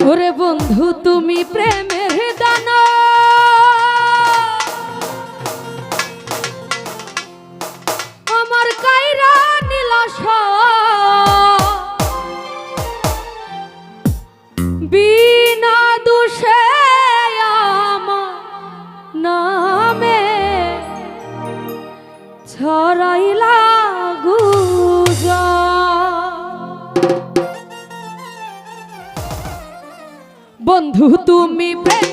ওরে বন্ধু তুমি প্রেমে তুমি প্রেম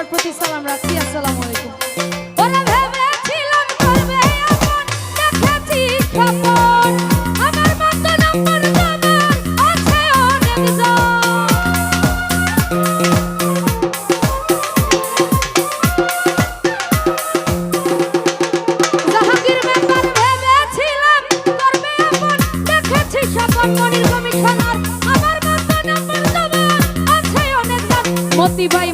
সবার প্রতি সালাম রাখি আসসালামু আলাইকুম। মতি ভাই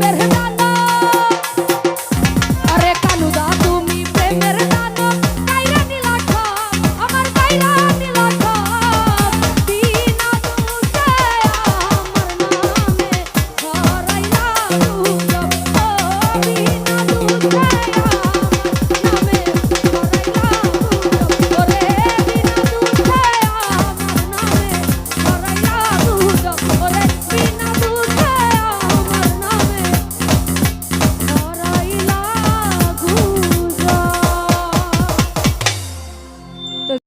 verga